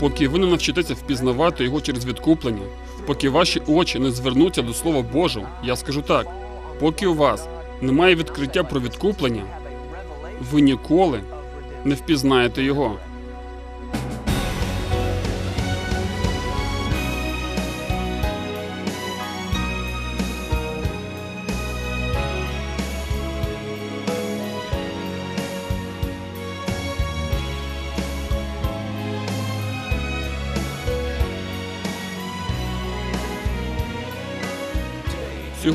Поки ви не навчитеся впізнавати його через відкуплення, поки ваші очі не звернуться до Слова Божого, я скажу так: поки у вас немає відкриття про відкуплення, ви ніколи не впізнаєте його.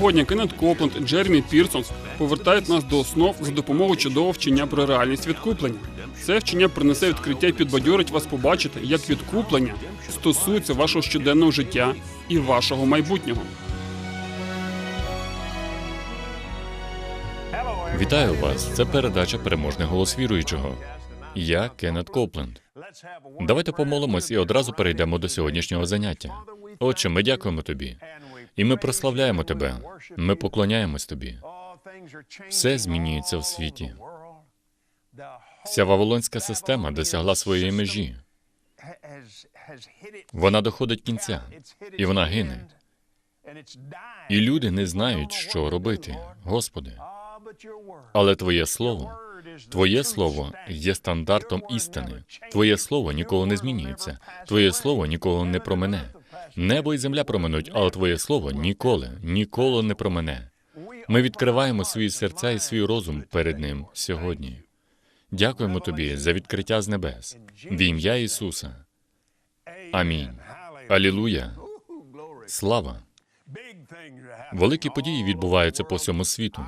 Сьогодні Кеннет Копленд і Джеремі Пірсонс повертають нас до основ за допомогою чудового вчення про реальність відкуплення. Це вчення принесе відкриття і підбадьорить вас побачити, як відкуплення стосується вашого щоденного життя і вашого майбутнього. Вітаю вас! Це передача Переможний голос віруючого. Я Кеннет Копленд. Давайте помолимось і одразу перейдемо до сьогоднішнього заняття. Отче, ми дякуємо тобі, і ми прославляємо тебе. Ми поклоняємось тобі. Все змінюється в світі. Вся вавилонська система досягла своєї межі. Вона доходить кінця, і вона гине. І люди не знають, що робити, Господи. Але Твоє Слово, Твоє Слово є стандартом істини. Твоє Слово ніколи не змінюється. Твоє Слово ніколи не промене. Небо і земля проминуть, але Твоє Слово ніколи, ніколи не промене. Ми відкриваємо свої серця і свій розум перед Ним сьогодні. Дякуємо Тобі за відкриття з небес. В ім'я Ісуса. Амінь. Алілуя. Слава. Великі події відбуваються по всьому світу.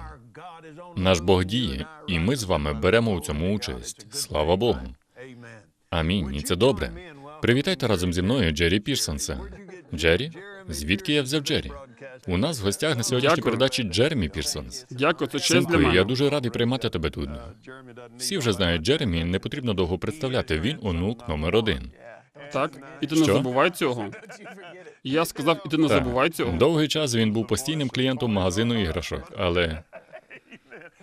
Наш Бог діє, і ми з вами беремо у цьому участь. Слава Богу. Амінь. І це добре. Привітайте разом зі мною Джері Пірсонса. Джері? Звідки я взяв Джері? У нас в гостях на сьогоднішній Дякую. передачі Джеремі Пірсонс. Дякую, це честь для Синку, мене. я дуже радий приймати тебе тут. Всі вже знають Джеремі, не потрібно довго представляти. Він онук номер один. Так, і ти не Що? забувай цього. Я сказав, і ти не Так. забувай цього. Довгий час він був постійним клієнтом магазину іграшок, але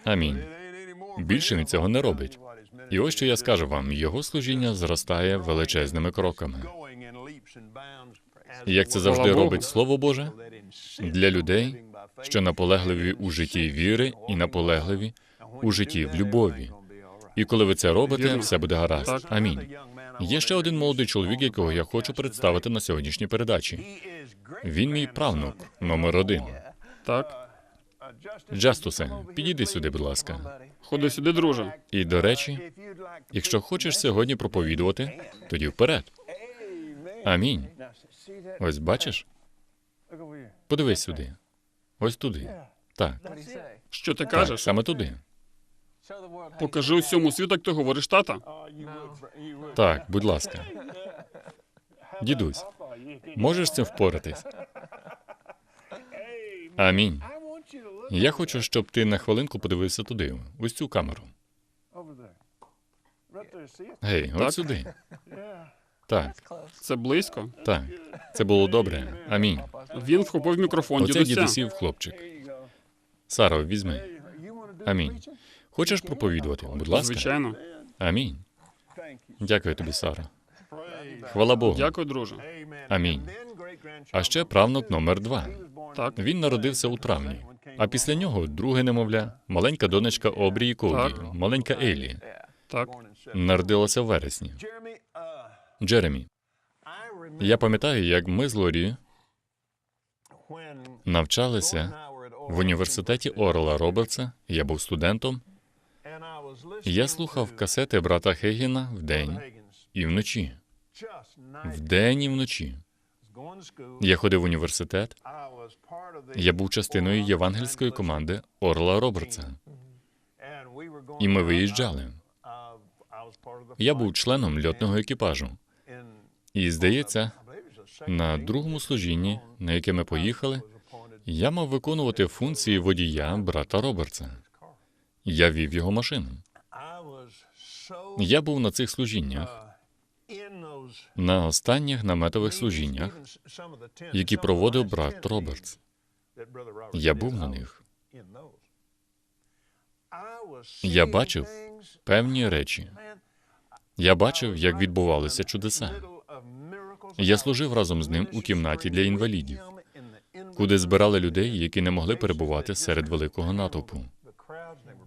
амінь. Більше він цього не робить. І ось що я скажу вам: його служіння зростає величезними кроками. Як це завжди робить Слово Боже для людей, що наполегливі у житті віри і наполегливі у житті в любові. І коли ви це робите, все буде гаразд. Амінь. Є ще один молодий чоловік, якого я хочу представити на сьогоднішній передачі. Він мій правнук, номер один. Так, Джастусе, підійди сюди, будь ласка. ходи сюди, друже. І до речі, якщо хочеш сьогодні проповідувати, тоді вперед. Амінь. Ось бачиш? Подивись сюди. Ось туди. Так, Що ти так, кажеш? саме туди. Покажи усьому світу, як ти говориш, тата. Так, будь ласка. Дідусь, можеш з цим впоратись? Амінь. Я хочу, щоб ти на хвилинку подивився туди, ось цю камеру. Гей, Так. от сюди. Так, Це близько. так. Це було добре. Амінь. Він вхопив мікрофон Оце дідуся. дідусів хлопчик. Саро, візьми. Амінь. Хочеш проповідувати? Будь ласка. Звичайно. Амінь. Дякую тобі, Сара. Хвала Богу. Дякую, друже. Амінь. А ще правнук номер два. Так, Він народився у травні. А після нього друге немовля, маленька донечка Обрії Коуді, маленька Ейлі, так. народилася в вересні. Джеремі. Я пам'ятаю, як ми з Лорі навчалися в університеті Орла Робертса. Я був студентом. Я слухав касети брата Хейгена вдень і вночі. Вдень і вночі. Я ходив в університет. Я був частиною євангельської команди Орла Робертса. І ми виїжджали. Я був членом льотного екіпажу. І здається, на другому служінні, на яке ми поїхали, я мав виконувати функції водія брата Робертса. Я вів його машину. Я був на цих служіннях, на останніх наметових служіннях, які проводив брат Робертс. Я був на них. Я бачив певні речі. Я бачив, як відбувалися чудеса. Я служив разом з ним у кімнаті для інвалідів, куди збирали людей, які не могли перебувати серед великого натовпу.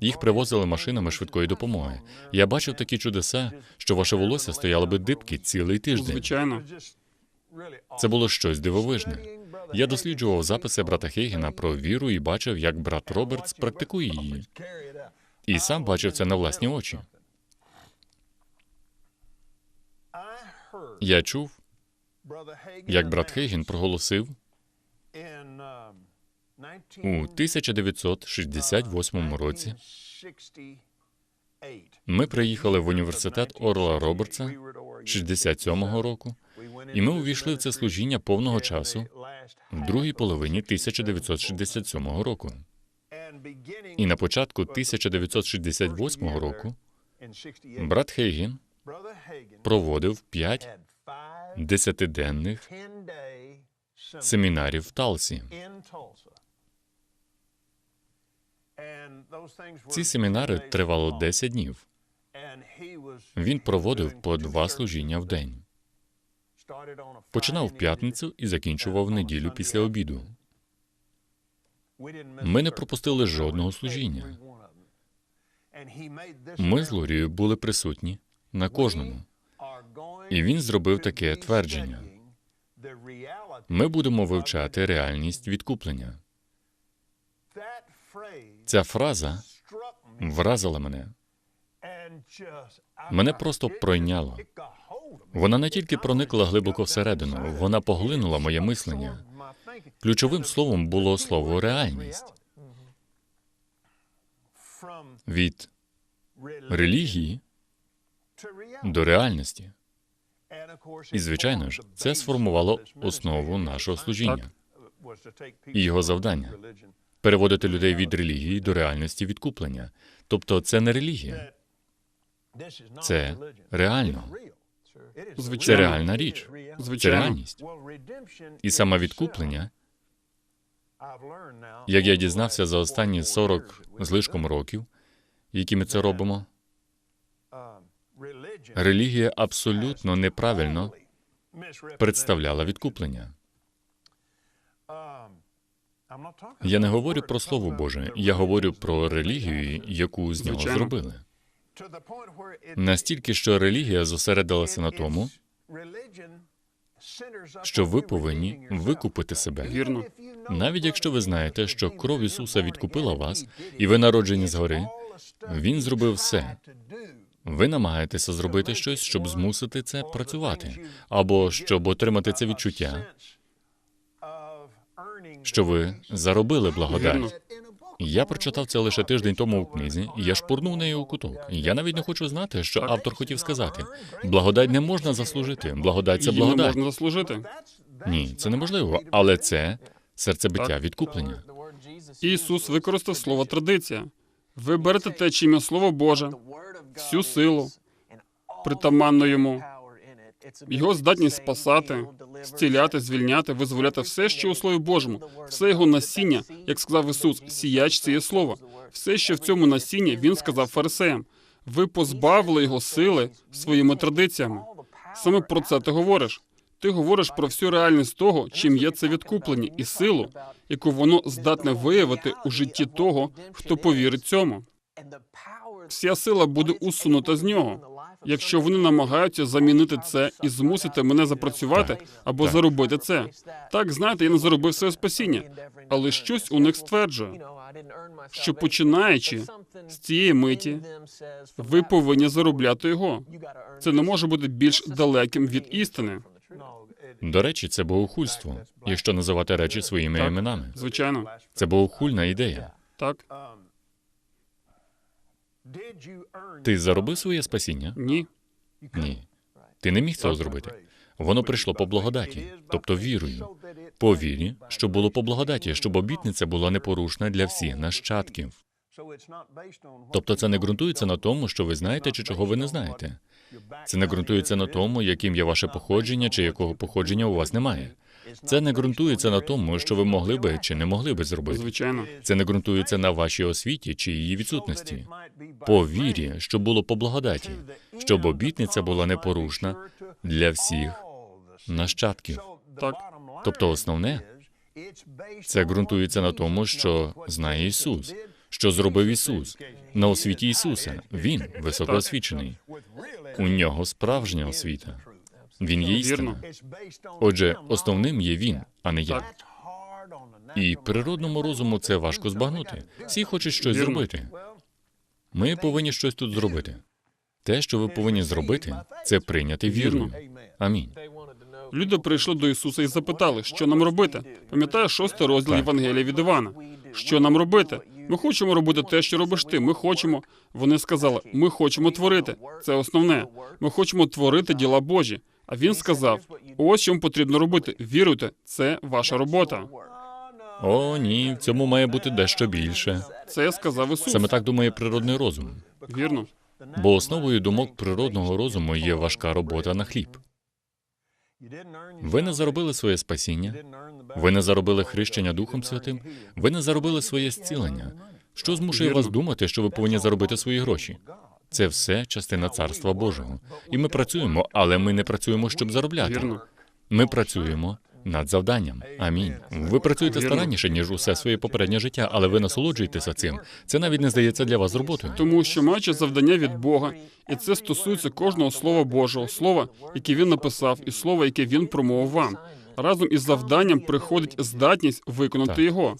Їх привозили машинами швидкої допомоги. Я бачив такі чудеса, що ваше волосся стояло би дибки цілий тиждень. Звичайно. Це було щось дивовижне. Я досліджував записи брата Хейгена про віру і бачив, як брат Робертс практикує її. І сам бачив це на власні очі. Я чув, як брат Хейген проголосив у 1968 році. Ми приїхали в університет Орла Робертса 67-го року, і ми увійшли в це служіння повного часу в другій половині 1967 року. І на початку 1968 року брат Хейген проводив п'ять десятиденних семінарів в Талсі. Ці семінари тривали 10 днів. Він проводив по два служіння в день. Починав в п'ятницю і закінчував в неділю після обіду. Ми не пропустили жодного служіння. Ми з Лорією були присутні на кожному. І він зробив таке твердження: ми будемо вивчати реальність відкуплення. Ця фраза вразила мене. Мене просто пройняло. Вона не тільки проникла глибоко всередину, вона поглинула моє мислення. Ключовим словом було слово реальність. Від релігії до реальності. І, звичайно ж, це сформувало основу нашого служіння і його завдання переводити людей від релігії до реальності відкуплення. Тобто, це не релігія, це реально, це Звичайно. реальна річ, це реальність. І саме відкуплення, як я дізнався за останні 40 з лишком років, які ми це робимо, релігія абсолютно неправильно представляла відкуплення. Я не говорю про Слово Боже, я говорю про релігію, яку з нього зробили. Настільки, що релігія зосередилася на тому, що ви повинні викупити себе. Вірно. Навіть якщо ви знаєте, що кров Ісуса відкупила вас, і ви народжені згори, Він зробив все. Ви намагаєтеся зробити щось, щоб змусити це працювати, або щоб отримати це відчуття, що ви заробили Вірно. благодать. Я прочитав це лише тиждень тому у книзі, і я шпурнув нею у куток. Я навіть не хочу знати, що автор хотів сказати. Благодать не можна заслужити. Благодать це Її не благодать. можна заслужити. Ні, це неможливо, але це серцебиття відкуплення. Ісус використав слово традиція. Ви берете те, чим є Слово Боже, всю силу, притаманну йому, його здатність спасати, зціляти, звільняти, визволяти все, що у Слові Божому, все його насіння, як сказав Ісус, сіяч цієї слова. Все, що в цьому насінні, він сказав фарисеям. Ви позбавили його сили своїми традиціями. Саме про це ти говориш. Ти говориш про всю реальність того, чим є це відкуплення, і силу, яку воно здатне виявити у житті того, хто повірить цьому. Вся сила буде усунута з нього. Якщо вони намагаються замінити це і змусити мене запрацювати або Так. заробити це. Так, знаєте, я не заробив своє спасіння, але щось у них стверджує, що починаючи з цієї миті, ви повинні заробляти його. Це не може бути більш далеким від істини. До речі, це богохульство, якщо називати речі своїми Так. іменами. Звичайно, Це богохульна ідея. так Ти заробив своє спасіння? ні. Ні. Ти не міг цього зробити. Воно прийшло по благодаті, тобто вірою. По вірі, що було по благодаті, щоб обітниця була непорушна для всіх нащадків. Тобто це не ґрунтується на тому, що ви знаєте чи чого ви не знаєте. Це не ґрунтується на тому, яким є ваше походження чи якого походження у вас немає. Це не ґрунтується на тому, що ви могли би чи не могли би зробити. Звичайно, Це не ґрунтується на вашій освіті чи її відсутності. По вірі, що було по благодаті, щоб обітниця була непорушна для всіх нащадків. Так. Тобто основне це ґрунтується на тому, що знає Ісус, що зробив Ісус на освіті Ісуса. Він високоосвічений. У нього справжня освіта. Він є істина. Отже, основним є він, а не я. І природному розуму це важко збагнути. Всі хочуть щось Вірно. зробити. Ми повинні щось тут зробити. Те, що ви повинні зробити, це прийняти віру. Амінь. Люди прийшли до Ісуса і запитали, що нам робити. Пам'ятаєш шостий розділ. Євангелія від Івана. Що нам робити? Ми хочемо робити те, що робиш ти. Ми хочемо. Вони сказали, ми хочемо творити. Це основне. Ми хочемо творити діла Божі. А він сказав: ось що потрібно робити. Віруйте, це ваша робота. О, ні, в цьому має бути дещо більше. Це сказав Ісус. Саме так думає природний розум. Вірно. Бо основою думок природного розуму є важка робота на хліб. Ви не заробили своє спасіння, ви не заробили хрещення Духом Святим, ви не заробили своє зцілення. Що змушує вас думати, що ви повинні заробити свої гроші? Це все частина царства Божого. І ми працюємо, але ми не працюємо, щоб заробляти. Ми працюємо над завданням. Амінь. Ви працюєте старанніше, ніж усе своє попереднє життя, але ви насолоджуєтеся цим. Це навіть не здається для вас роботою. Тому що маючи завдання від Бога, і це стосується кожного слова Божого, слова, яке він написав, і слова, яке він промовив вам. Разом із завданням приходить здатність виконати Так. його.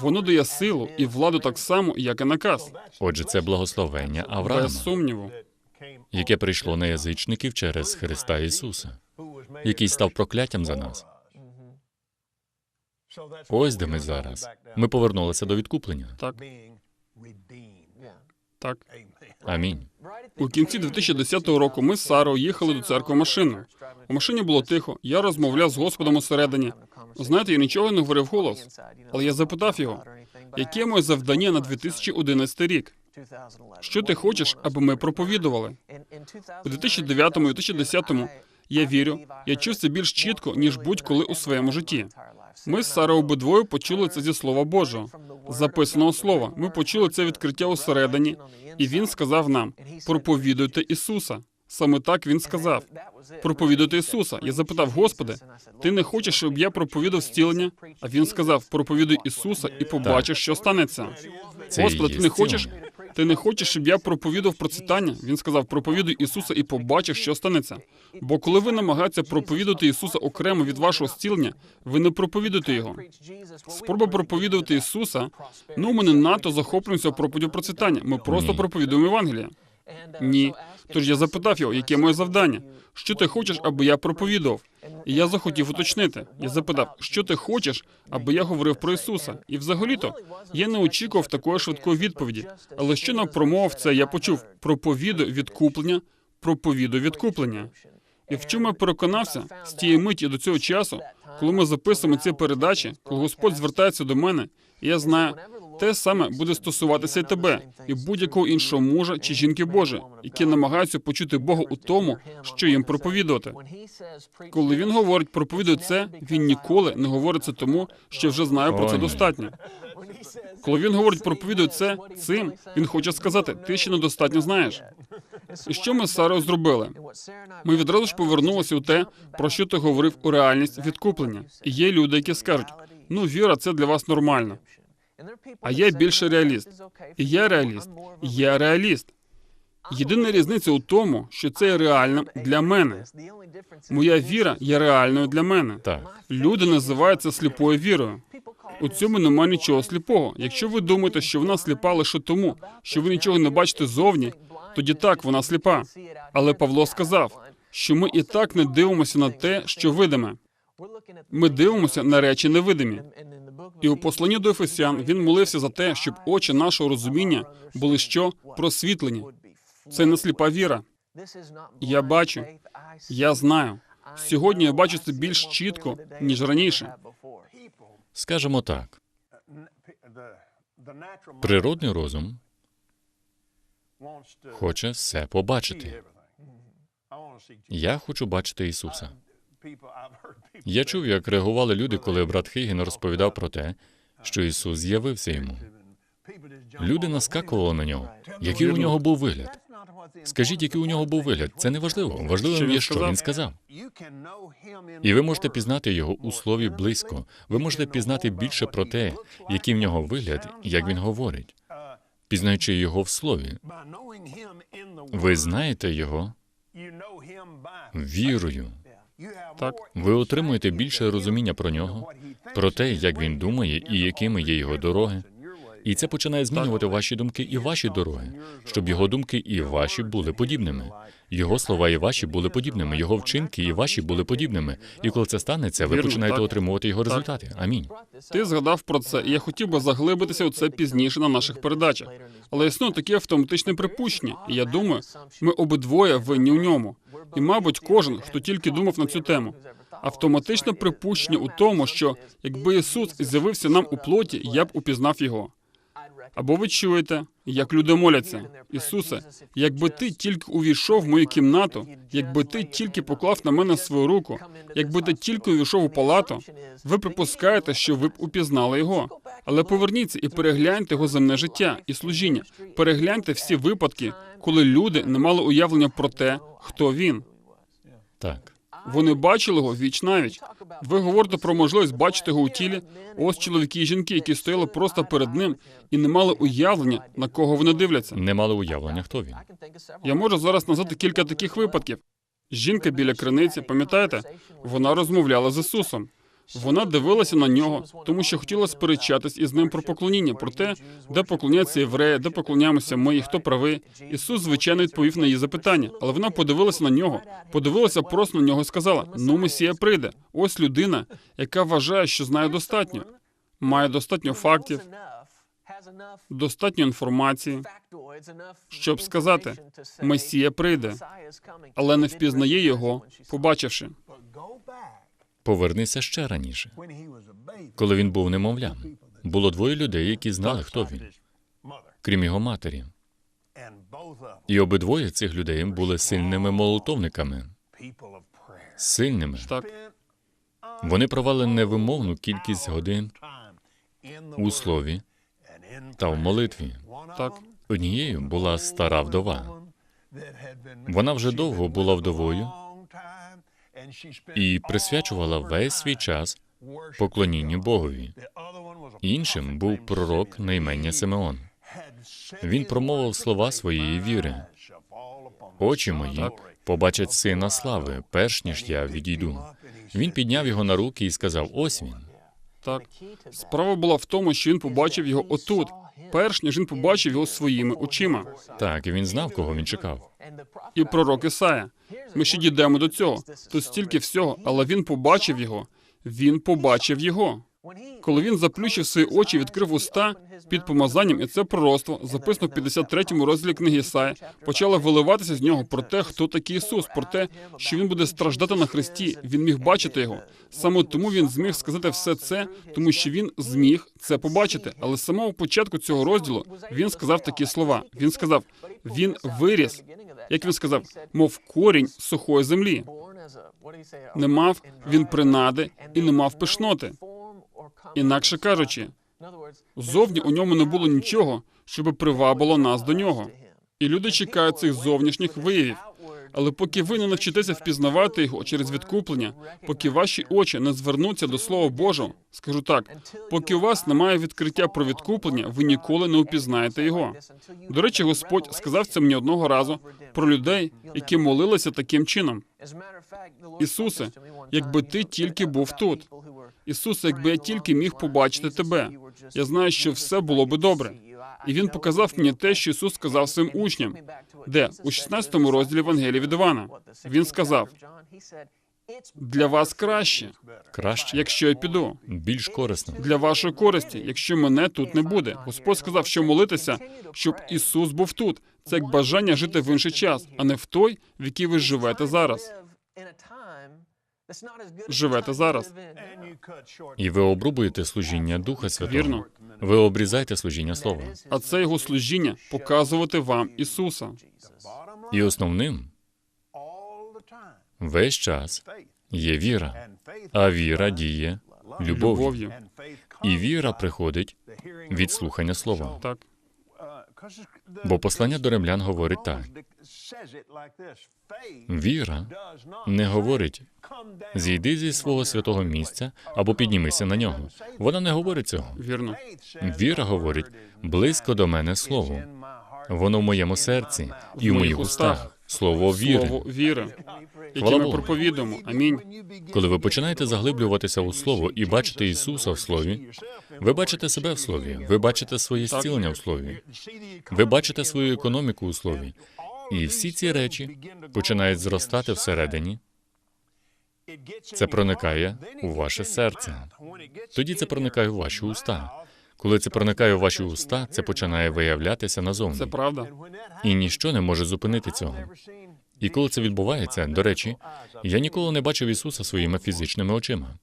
Воно дає силу і владу так само, як і наказ. Отже, це благословення Авраама, Без сумніву. яке прийшло на язичників через Христа Ісуса, який став прокляттям за нас. Ось де ми зараз. Ми повернулися до відкуплення. Так, так. Амінь. У кінці 2010 року ми з Сарою їхали до церкви машиною. У машині було тихо. Я розмовляв з Господом усередині. Знаєте, я нічого не говорив голос. Але я запитав його, яке моє завдання на 2011 рік? Що ти хочеш, аби ми проповідували? У 2009 і 2010 я вірю, я чув це більш чітко, ніж будь-коли у своєму житті. Ми з Сарою обидвоє почули це зі Слова Божого, записаного слова. Ми почули це відкриття усередині, і він сказав нам: проповідуйте Ісуса. Саме так він сказав. Проповідуйте Ісуса. Я запитав, Господи, ти не хочеш, щоб я проповідав зцілення? А він сказав: проповідуй Ісуса і побачиш, що станеться. Господи, ти не хочеш? Ти не хочеш, щоб я проповідав процитання? Він сказав: проповідуй Ісуса і побачиш, що станеться. Бо коли ви намагаєтеся проповідувати Ісуса окремо від вашого зцілення, ви не проповідуєте його. Спроба проповідувати Ісуса. Ну, ми не надто захоплюємося проповіддю процитання. Ми просто проповідуємо Євангелія. Ні. Тож я запитав його, яке моє завдання? Що ти хочеш, аби я проповідував? І я захотів уточнити. Я запитав, що ти хочеш, аби я говорив про Ісуса? І взагалі-то я не очікував такої швидкої відповіді. Але що нам промовив це, я почув проповіду відкуплення, проповіду відкуплення. І в чому я переконався з тієї миті до цього часу, коли ми записуємо ці передачі, коли Господь звертається до мене, і я знаю, те саме буде стосуватися і тебе, і будь-якого іншого мужа чи жінки Божої, які намагаються почути Бога у тому, що їм проповідувати. Коли він говорить проповідуй це, він ніколи не говорить це тому, що вже знає про це достатньо. Коли він говорить проповідуй це цим, він хоче сказати, ти ще недостатньо знаєш. І що ми з Сарою зробили? Ми відразу ж повернулися у те, про що ти говорив у реальність відкуплення. І є люди, які скажуть: ну віра, це для вас нормально. А я більше реаліст. І я реаліст. І я реаліст. Єдина різниця у тому, що це є реальним для мене. Моя віра є реальною для мене. Так. Люди називають це сліпою вірою. У цьому немає нічого сліпого. Якщо ви думаєте, що вона сліпа лише тому, що ви нічого не бачите зовні, тоді так вона сліпа. Але Павло сказав, що ми і так не дивимося на те, що видиме. Ми дивимося на речі невидимі. І у посланні до Ефесян він молився за те, щоб очі нашого розуміння були що просвітлені. Це не сліпа віра. Я бачу, Я знаю. Сьогодні я бачу це більш чітко, ніж раніше. Скажемо так: природний розум хоче все побачити. Я хочу бачити Ісуса. Я чув, як реагували люди, коли брат Хейген розповідав про те, що Ісус з'явився йому. Люди наскакували на нього. Який у нього був вигляд? Скажіть, який у нього був вигляд? Це не важливо. Важливим є, що він сказав. І ви можете пізнати його у слові близько. Ви можете пізнати більше про те, який в нього вигляд, як він говорить, пізнаючи його в слові. Ви знаєте його вірою. Так. Ви отримуєте більше розуміння про нього, про те, як він думає і якими є його дороги. І це починає змінювати ваші думки і ваші дороги, щоб його думки і ваші були подібними. Його слова і ваші були подібними, його вчинки і ваші були подібними. І коли це станеться, ви Вірно, починаєте так. отримувати його результати. Амінь. Ти згадав про це, і я хотів би заглибитися у це пізніше на наших передачах. Але існує таке автоматичне припущення, і я думаю, ми обидвоє винні у ньому. І, мабуть, кожен, хто тільки думав на цю тему. Автоматичне припущення у тому, що якби Ісус з'явився нам у плоті, я б упізнав його. Або ви чуєте, як люди моляться, Ісусе, якби ти тільки увійшов в мою кімнату, якби ти тільки поклав на мене свою руку, якби ти тільки увійшов у палату, ви припускаєте, що ви б упізнали його. Але поверніться і перегляньте його земне життя і служіння. Перегляньте всі випадки, коли люди не мали уявлення про те, хто він. Так. Вони бачили його віч навіч. Ви говорите про можливість бачити його у тілі. Ось чоловіки і жінки, які стояли просто перед ним і не мали уявлення, на кого вони дивляться. Не мали уявлення, хто він. Я можу зараз назвати кілька таких випадків. Жінка біля криниці, пам'ятаєте, вона розмовляла з Ісусом. Вона дивилася на нього, тому що хотіла сперечатись із ним про поклоніння, про те, де поклоняться євреї, де поклоняємося ми, і хто правий. Ісус, звичайно, відповів на її запитання, але вона подивилася на нього, подивилася просто на нього і сказала: Ну, Месія прийде. Ось людина, яка вважає, що знає достатньо, має достатньо фактів, достатньо інформації, щоб сказати, Месія прийде, але не впізнає його, побачивши. Повернися ще раніше, коли він був немовлям. Було двоє людей, які знали, хто він, крім його матері. І обидвоє цих людей були сильними молотовниками, сильними. Так, Вони провели невимовну кількість годин у слові та в молитві. так. Однією була стара вдова. Вона вже довго була вдовою і присвячувала весь свій час поклонінню Богові. Іншим був пророк на ім'я Симеон. Він промовив слова своєї віри. Очі мої побачать сина слави, перш ніж я відійду. Він підняв його на руки і сказав: Ось він. Так, справа була в тому, що він побачив його отут, перш ніж він побачив його своїми очима. Так, і він знав, кого він чекав. І пророк Ісая. Ми ще дійдемо до цього. Тут стільки всього, але він побачив його. Він побачив його. Коли він заплющив свої очі, відкрив уста під помазанням, і це пророцтво, записано в 53-му розділі книги Ісая, почало виливатися з нього про те, хто такий Ісус, про те, що він буде страждати на хресті. Він міг бачити його. Саме тому він зміг сказати все це, тому що він зміг це побачити. Але з самого початку цього розділу він сказав такі слова. Він сказав: він виріс, як він сказав, мов корінь сухої землі. Не мав він принади і не мав пишноти. Інакше кажучи, зовні у ньому не було нічого, щоб привабило нас до нього. І люди чекають цих зовнішніх виявів. Але поки ви не навчитеся впізнавати його через відкуплення, поки ваші очі не звернуться до Слова Божого, скажу так, поки у вас немає відкриття про відкуплення, ви ніколи не упізнаєте його. До речі, Господь сказав це мені одного разу про людей, які молилися таким чином. Ісусе, якби ти тільки був тут. Ісусе, якби я тільки міг побачити тебе, я знаю, що все було би добре. І він показав мені те, що Ісус сказав своїм учням, де у 16 розділі Евангелії від Івана. Він сказав: для вас краще, Краще, якщо я піду. більш корисно. Для вашої користі, якщо мене тут не буде. Господь сказав, що молитися, щоб Ісус був тут. Це як бажання жити в інший час, а не в той, в який ви живете зараз. Живете зараз. І ви обрубуєте служіння Духа Святого. Вірно. Ви обрізаєте служіння Слова. А це його служіння показувати вам Ісуса. І основним весь час є віра, а віра діє любов'ю. І віра приходить від слухання слова. Так, Бо послання до римлян говорить так: віра не говорить зійди зі свого святого місця або піднімися на нього. Вона не говорить цього. вірно. Віра говорить близько до мене слово. Воно в моєму серці і в моїх устах. Слово віри. Слово віри, яке ми Богу. проповідуємо. Амінь. Коли ви починаєте заглиблюватися у слово і бачите Ісуса в слові, ви бачите себе в слові, ви бачите своє зцілення в слові, ви бачите свою економіку у слові. І всі ці речі починають зростати всередині. Це проникає у ваше серце. Тоді це проникає у ваші уста. Коли це проникає у ваші уста, це починає виявлятися Це правда. І ніщо не може зупинити цього. І коли це відбувається, до речі, я ніколи не бачив Ісуса своїми фізичними очима.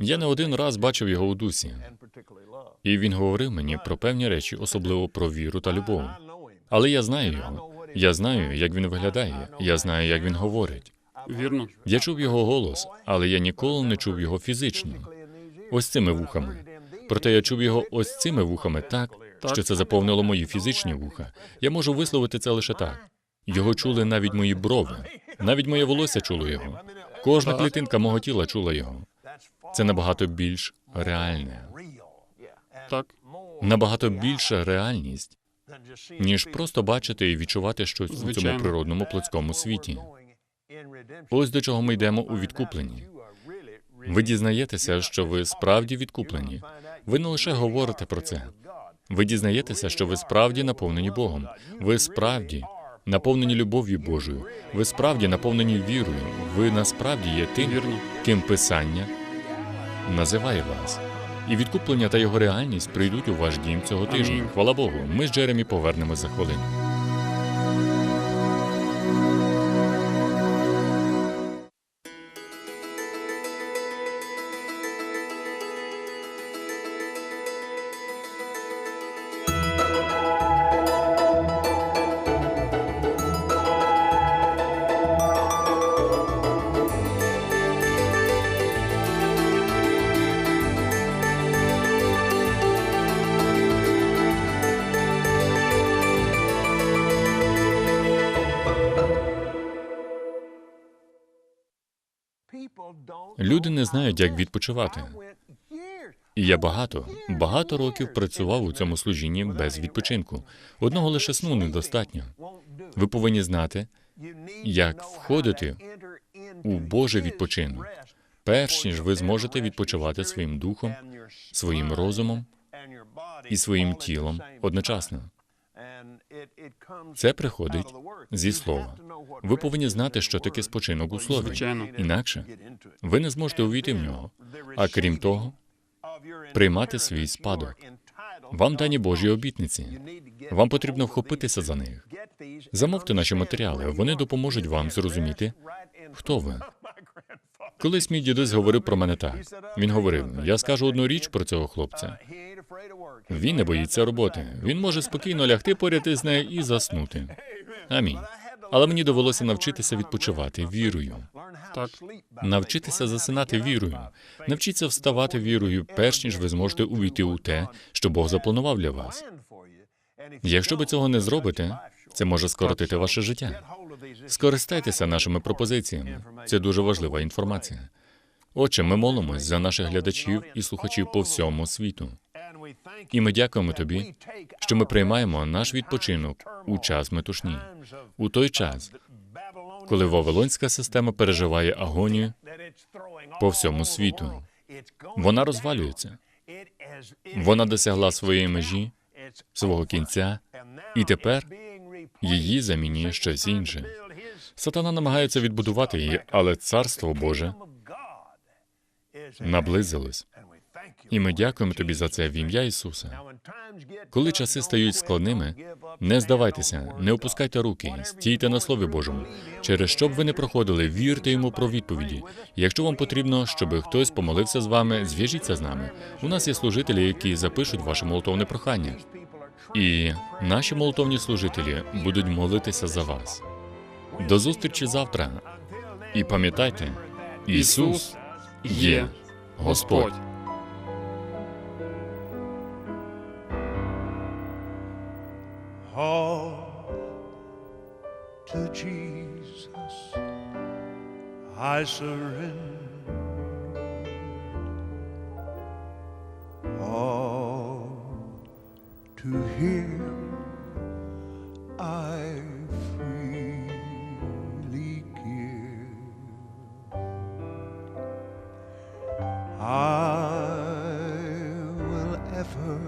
Я не один раз бачив його у дусі, і він говорив мені про певні речі, особливо про віру та любов. Але я знаю його. Я знаю, як він виглядає. Я знаю, як він говорить. Вірно. Я чув його голос, але я ніколи не чув його фізично. Ось цими вухами. Проте я чув його ось цими вухами так, що це заповнило мої фізичні вуха. Я можу висловити це лише так. Його чули навіть мої брови, навіть моє волосся чуло його. Кожна клітинка мого тіла чула його. Це набагато більш реальне, Так, набагато більша реальність, ніж просто бачити і відчувати щось у цьому природному плотському світі. Ось до чого ми йдемо у відкупленні. Ви дізнаєтеся, що ви справді відкуплені. Ви не лише говорите про це. Ви дізнаєтеся, що ви справді наповнені Богом. Ви справді наповнені любов'ю Божою. Ви справді наповнені вірою. Ви насправді є тим, ким Писання називає вас. І відкуплення та його реальність прийдуть у ваш дім цього тижня. Хвала Богу. Ми з Джеремі повернемось за хвилину. Люди не знають, як відпочивати. І я багато, багато років працював у цьому служінні без відпочинку. Одного лише сну недостатньо. Ви повинні знати, як входити у Божий відпочинок, перш ніж ви зможете відпочивати своїм духом, своїм розумом і своїм тілом одночасно. Це приходить зі слова. Ви повинні знати, що таке спочинок у слові. Звичайно. Інакше ви не зможете увійти в нього. А крім того, приймати свій спадок. Вам дані Божі обітниці. Вам потрібно вхопитися за них. Замовте наші матеріали. Вони допоможуть вам зрозуміти, хто ви. Колись мій дідусь говорив про мене так. Він говорив: я скажу одну річ про цього хлопця. Він не боїться роботи. Він може спокійно лягти поряд із нею і заснути. Амінь. Але мені довелося навчитися відпочивати вірою, Так. навчитися засинати вірою. Навчіться вставати вірою, перш ніж ви зможете увійти у те, що Бог запланував для вас. Якщо ви цього не зробите, це може скоротити ваше життя. Скористайтеся нашими пропозиціями. Це дуже важлива інформація. Отже, ми молимось за наших глядачів і слухачів по всьому світу. І ми дякуємо тобі, що ми приймаємо наш відпочинок у час метушні, у той час, коли Вавилонська система переживає агонію по всьому світу. Вона розвалюється. Вона досягла своєї межі, свого кінця, і тепер її замінює щось інше. Сатана намагається відбудувати її, але царство Боже наблизилось. І ми дякуємо тобі за це в ім'я Ісуса. Коли часи стають складними, не здавайтеся, не опускайте руки, стійте на Слові Божому. Через що б ви не проходили, вірте йому про відповіді. Якщо вам потрібно, щоб хтось помолився з вами, зв'яжіться з нами. У нас є служителі, які запишуть ваше молитовне прохання. І наші молитовні служителі будуть молитися за вас. До зустрічі завтра. І пам'ятайте, Ісус є Господь. To Jesus I surrender. All to Him I freely give. I will ever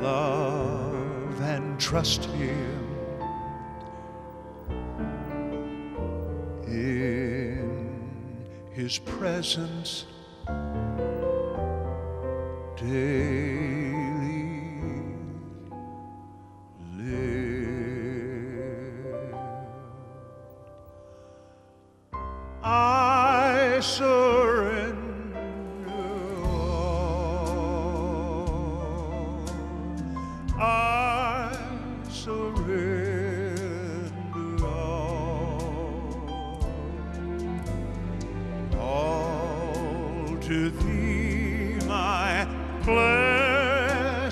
love and trust Him His presence. Daily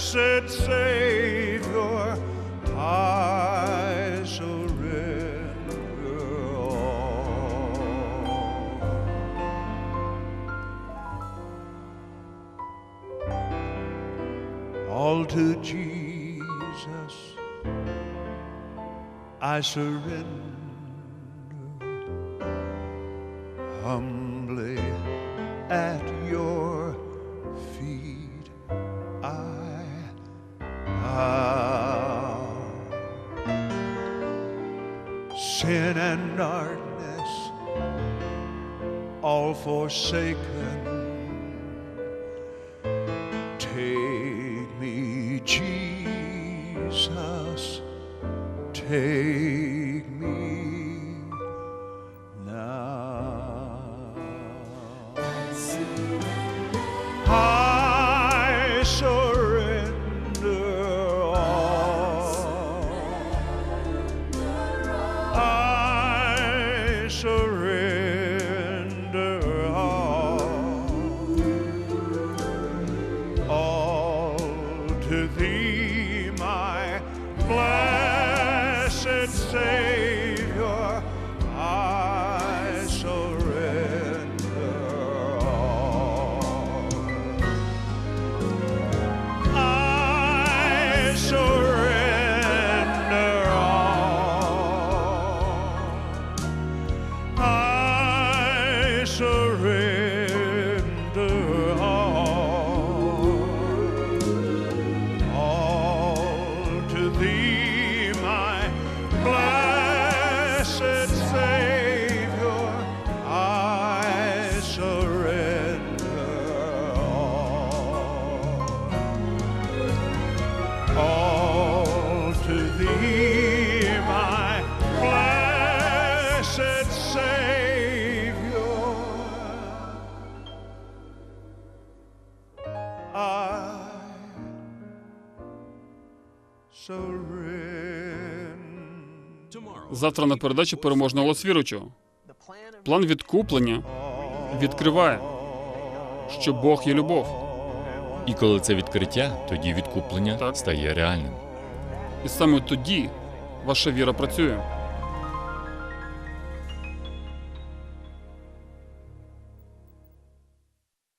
blessed Savior, I surrender all. All to Jesus I surrender forsaken. Завтра на передачі переможного лосвіручу. План відкуплення відкриває, що Бог є любов. І коли це відкриття, тоді відкуплення Так. стає реальним. І саме тоді ваша віра працює.